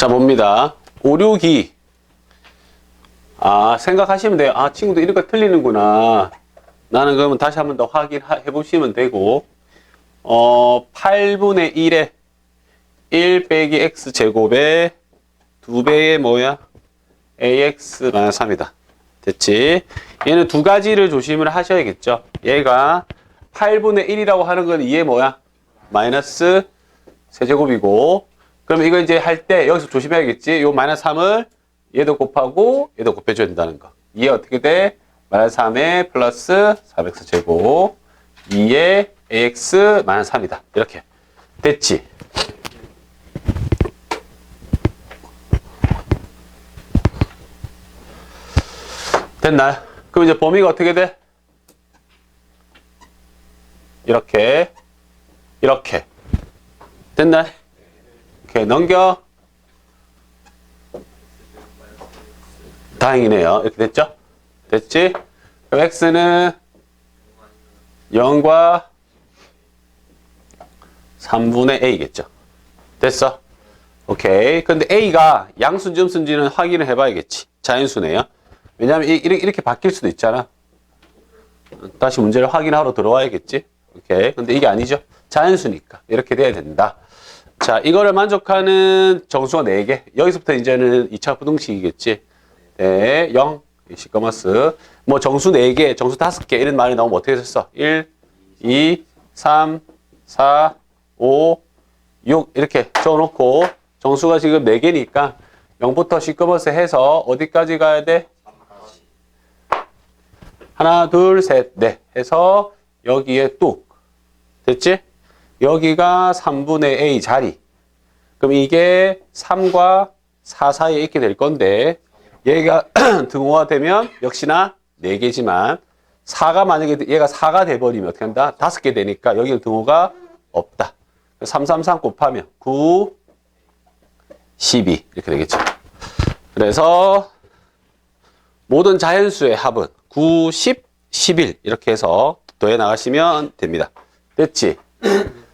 자, 봅니다. 5, 6이. 아, 생각하시면 돼요. 아, 친구도 거 틀리는구나. 나는 그러면 다시 한 번 더 확인해 보시면 되고, 어, 8분의 1에 1 빼기 x 제곱에 2배의 뭐야? ax 마이너스 3이다. 됐지? 얘는 두 가지를 조심을 하셔야겠죠. 얘가 8분의 1이라고 하는 건 이게 뭐야? 마이너스 세제곱이고 그럼 이거 이제 할 때 여기서 조심해야겠지. 요 마이너스 3을 얘도 곱하고 얘도 곱해줘야 된다는 거. 이게 어떻게 돼? 마이너스 3에 플러스 400x 제곱 2에 ax 마이너스 3이다. 이렇게. 됐지? 됐나요? 그럼 이제 범위가 어떻게 돼? 이렇게, 이렇게. 됐나요? 오케이, 넘겨. 다행이네요. 이렇게 됐죠? 됐지? 그럼 x는 0과 3분의 a겠죠? 됐어? 오케이. 근데 a가 양수인지 음수인지는 확인을 해봐야겠지. 자연수네요. 왜냐면 이- 이렇게, 이렇게 바뀔 수도 있잖아. 다시 문제를 확인하러 들어와야겠지. 오케이. 근데 이게 아니죠. 자연수니까. 이렇게 돼야 된다. 자, 이거를 만족하는 정수가 4개. 여기서부터 이제는 2차 부등식이겠지. 네, 0, 시커머스. 뭐 정수 4개, 정수 5개 이런 말이 나오면 어떻게 썼어? 1, 2, 3, 4, 5, 6 이렇게 적어놓고 정수가 지금 4개니까 0부터 시커머스 해서 어디까지 가야 돼? 하나, 둘, 셋, 넷 해서 여기에 뚝. 됐지? 여기가 3분의 A 자리. 그럼 이게 3과 4 사이에 있게 될 건데 얘가 등호가 되면 역시나 4개지만 4가 만약에 얘가 4가 돼버리면 어떻게 한다? 5개 되니까 여기는 등호가 없다. 3, 3, 3 곱하면 9, 12 이렇게 되겠죠. 그래서 모든 자연수의 합은 9, 10, 11 이렇게 해서 더해 나가시면 됩니다. 됐지?